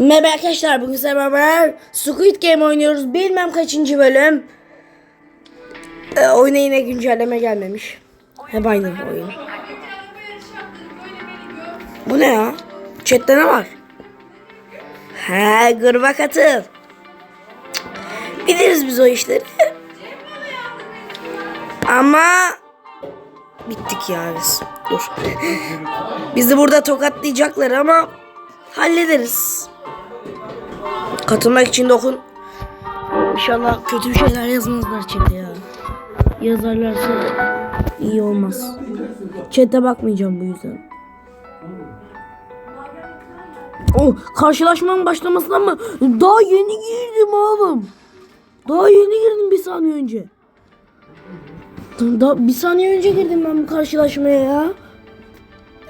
Merhaba arkadaşlar bugün sizlerle beraber Squid Game oynuyoruz. Bilmem kaçıncı bölüm. Ee, oyuna yine güncelleme gelmemiş. Hep aynı oyun. Bu ne ya? Chat'te ne var? He gruba katıl. Biliriz biz o işleri. Ama bittik ya biz. Dur. Bizi burada tokatlayacaklar ama hallederiz. Katılmak için dokun. İnşallah kötü bir şeyler yazmazlar chat'e ya. Yazarlarsa iyi olmaz. Chat'e bakmayacağım bu yüzden. O karşılaşmanın başlamasına mı? Daha yeni girdim oğlum. Daha yeni girdim bir saniye önce. Daha bir saniye önce girdim ben bu karşılaşmaya ya.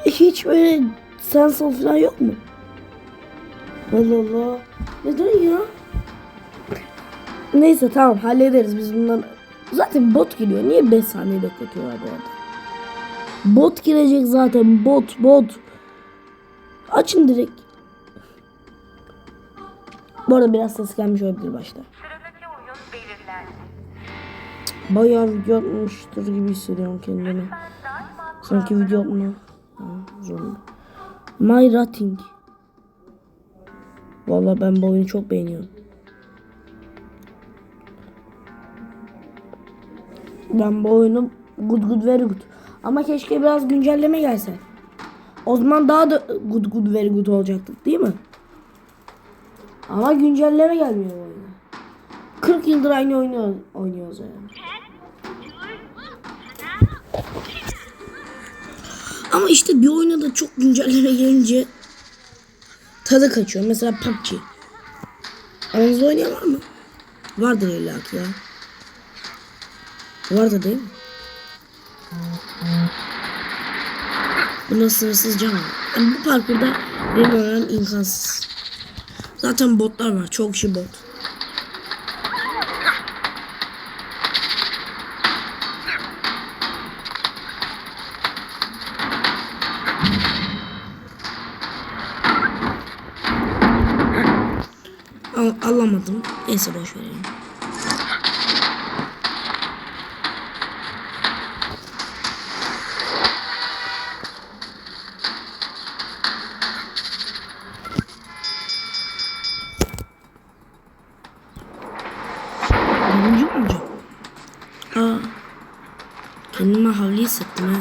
Hiç böyle sensal falan yok mu? Allah Allah. Neden ya? Neyse tamam hallederiz biz bundan. Zaten bot geliyor. Niye 5 saniye bekletiyorlar bu arada? Bot girecek zaten. Bot bot. Açın direkt. Bu arada biraz ses gelmiş olabilir başta. Bayağı video atmıştır gibi hissediyorum kendimi. Sanki video atma. Zorunda. My Rating. Vallahi ben bu oyunu çok beğeniyorum. Ben bu oyunu good good very good. Ama keşke biraz güncelleme gelse. O zaman daha da good good very good olacaktık değil mi? Ama güncelleme gelmiyor bu oyuna. 40 yıldır aynı oyunu oynuyoruz yani. Ama işte bir oyuna da çok güncelleme gelince tadı kaçıyor. Mesela PUBG. Aranızda oynayan var mı? Vardır illa ki ya. Vardı değil mi? Bunda sınırsız can var. Yani bu parkurda benim öğrenmem imkansız. Zaten botlar var. Çok kişi bot. Alamadım. Neyse boş verelim. Kendime havli hissettim ha.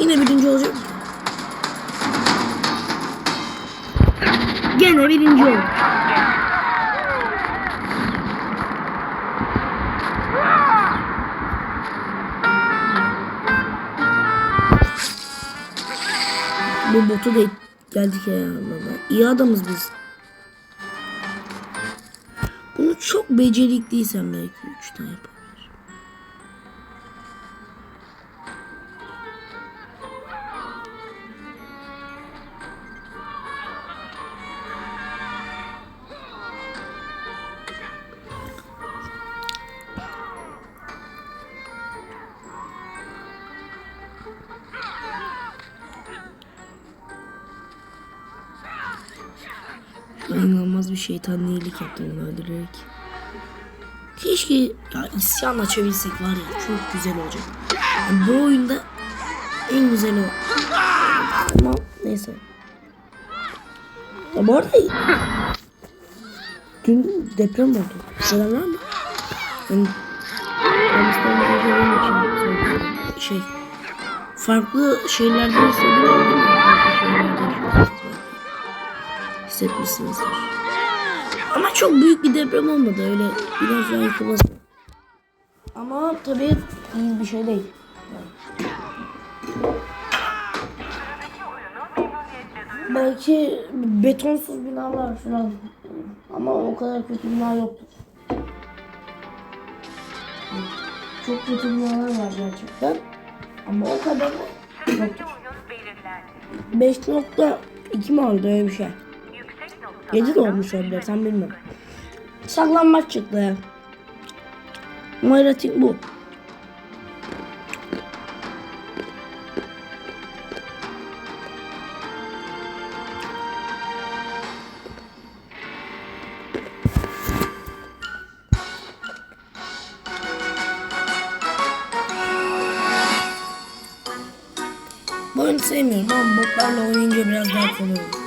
Yine birinci olacak. Gene birinci oldu. Bu botu da geldik ya. İyi adamız biz. Bunu çok becerikliysen belki 3 tane yapabilir. İnanılmaz bir şeytan iyilik yaptım onu öldürerek. Keşke ya isyan açabilsek var ya çok güzel olacak. Yani bu oyunda en güzeli o. Ama neyse. Ya bu arada dün deprem oldu. Selam var mı? Yani, söylüyorum. şey farklı şeylerde hissediyorum değil mi? Farklı şeylerde yaşıyorsunuz belki hissetmişsinizdir. Ama çok büyük bir deprem olmadı öyle bina falan yıkılması. Ama tabii iyi bir şey değil. Belki betonsuz binalar falan ama o kadar kötü bina yoktur. Çok kötü binalar var gerçekten ama o kadar da yoktur. oyun belirlendi. 5.2 mi oldu öyle bir şey? 7 de olmuş olabilir tam bilmiyorum. Saklanmaç çıktı. Mayratik bu. Bu oyunu sevmiyorum ama botlarla oynayınca biraz daha kolay oluyor.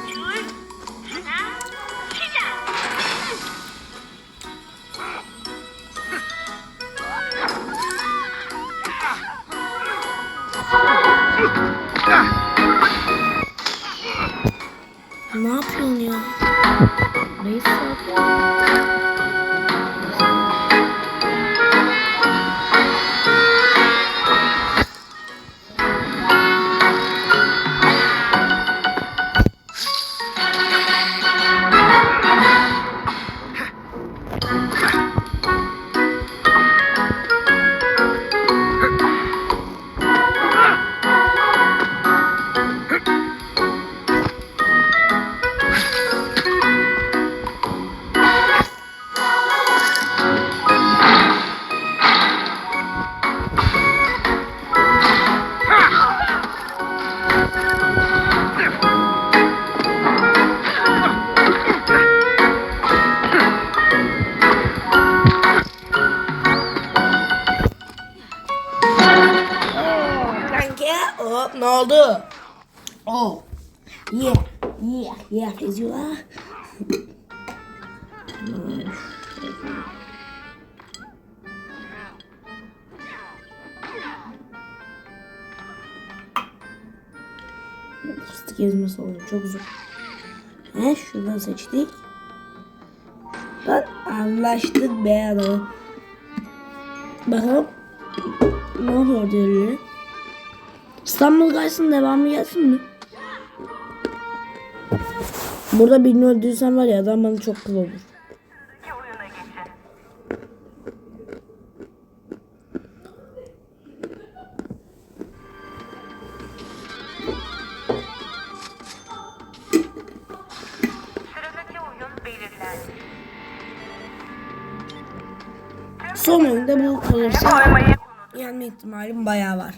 Yeah. Yeah. Yeah. Geziyorlar. Fıstık ezmesi oluyor. Çok zor. He, şuradan seçtik. Bak anlaştık be adam. Bakalım. Ne oluyor öyle? İstanbul gelsin devamı gelsin mi? Burada birini öldürürsen var ya adam bana çok kıl olur. Son oyunda bu kalırsa yenme ihtimalim bayağı var.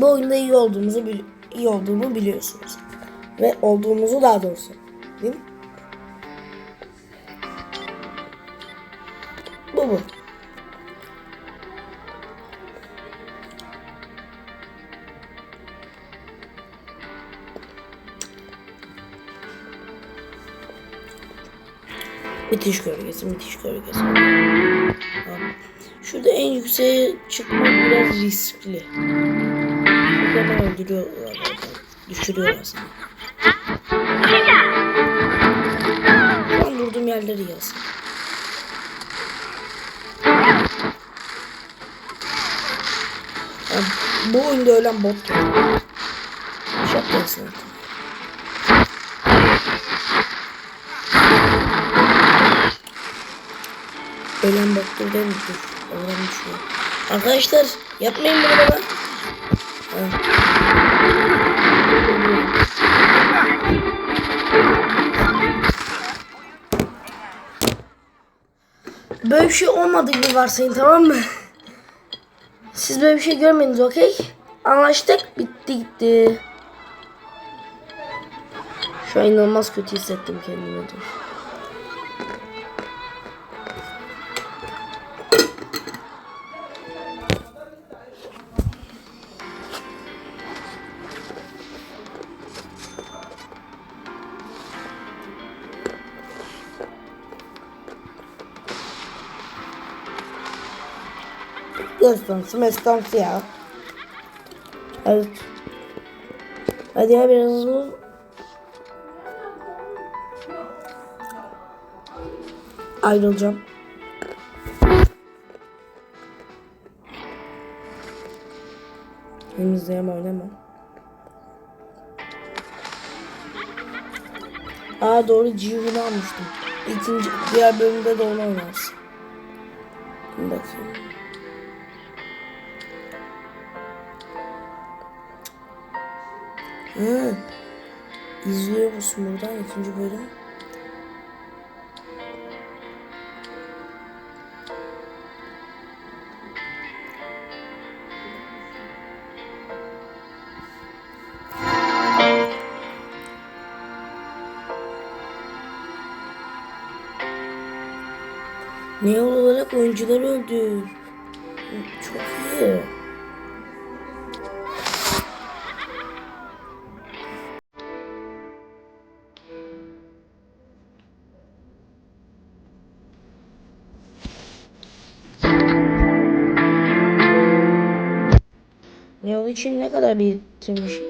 Bu oyunda iyi olduğumuzu iyi olduğumu biliyorsunuz. Ve olduğumuzu daha doğrusu. Değil mi? Bu bu. Bitiş gölgesi, bitiş gölgesi. Şurada en yükseğe çıkmak biraz riskli. Şuradan öldürüyorlar zaten. Düşürüyorlar seni. An durduğum yerleri yaz. Ya, bu oyunda ölen bot var. Şaka yapsın. Ölen bottur değil mi? Ölen düşüyor. Arkadaşlar yapmayın bunu bana. Böyle bir şey olmadı gibi varsayın tamam mı? Siz böyle bir şey görmediniz okey? Anlaştık. Bitti gitti. Şu an inanılmaz kötü hissettim kendimi. Dur. Destansı mestansı ya. Evet. Hadi ya biraz hızlı. Ayrılacağım. Temizleyem oynamam. Aa doğru Civini almıştım. İkinci diğer bölümde de onu oynarsın. Bir bakayım. Hı. İzliyor musun buradan ikinci bölüm? Ne yol olarak oyuncuları öldür. Çok iyi. İçin ne kadar biriktirmişim?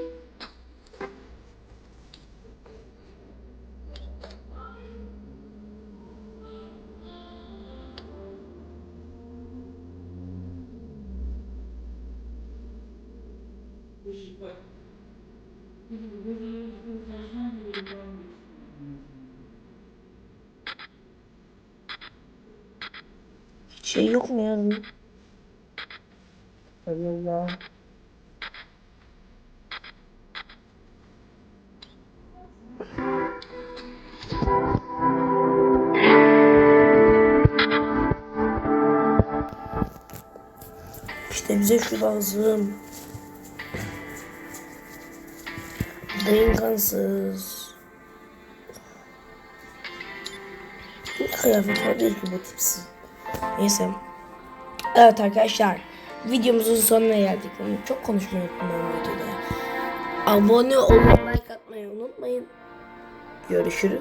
Hiç şey yok mu ya? Allah Allah. Bize şu lazım. Dayın kansız. Ne kıyafet olabilir ki bu tipsiz? Neyse. Evet arkadaşlar. Videomuzun sonuna geldik. Çok konuşmayı unuttum bu videoda. Abone olmayı, like atmayı unutmayın. Görüşürüz.